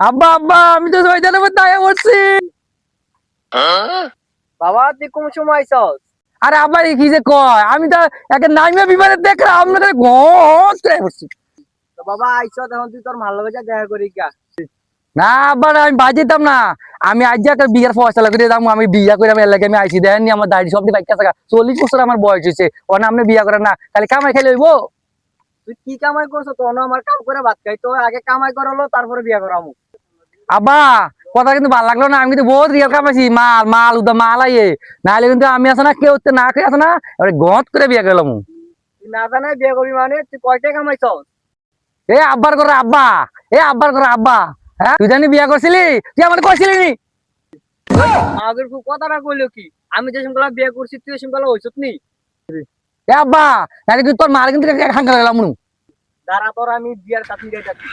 আব্বা আব্বা আমি তো শয়তানের মধ্যে আয়া পড়ছি বাবা তুই কোন সময় আইছস? আরে আব্বা কি যে কয়? আমি তো একে নাইমে বিমানে দেখলাম আপনাদের ঘট করে পড়ছি তো বাবা আইছস এখন তুই তোর ভালো লাগে দেখা করি গা। না আব্বা আমি বাজিতাম না। আমি আজ একটা বিয়ের ফয়সলা করে দাম আমি বিয়া করে আমি এলাকায় আমি আইছি দেন আমার দাড়ি সব বাইক থাকা চল্লিশ বছর আমার বয়স হয়েছে ওনা আপনি বিয়া করেন না তাহলে কামাই খেলে হইবো? তুই কি কামাই করছ? তো আমার কাম করে ভাত খাই তো আগে কামাই করালো তারপরে বিয়া করামু। আব্বা কথা কিন্তু ভালো লাগল না আমি কিন্তু বহুত রিয়াল কামাইছি মাল মাল উদা মাল আইয়ে। নাহলে কিন্তু আমি আছে না কেউ না খেয়ে আছে না এবারে গত করে বিয়া করলাম না জানাই বিয়া করবি মানে তুই কয়টা কামাইছস। এ আব্বার করে আব্বা এ আব্বার করে আব্বা হ্যাঁ? তুই জানি বিয়া করছিলি তুই আমার কইছিলি নি? আগের খুব কথাটা কইলো কি আমি যে সিমকলা বিয়া করছি তুই সিমকলা হইছত নি? এ আব্বা নাহলে কিন্তু তোর মাল কিন্তু হাঙ্কা লাগলাম দাঁড়া তোর আমি বিয়ার কাছে যাইতাছি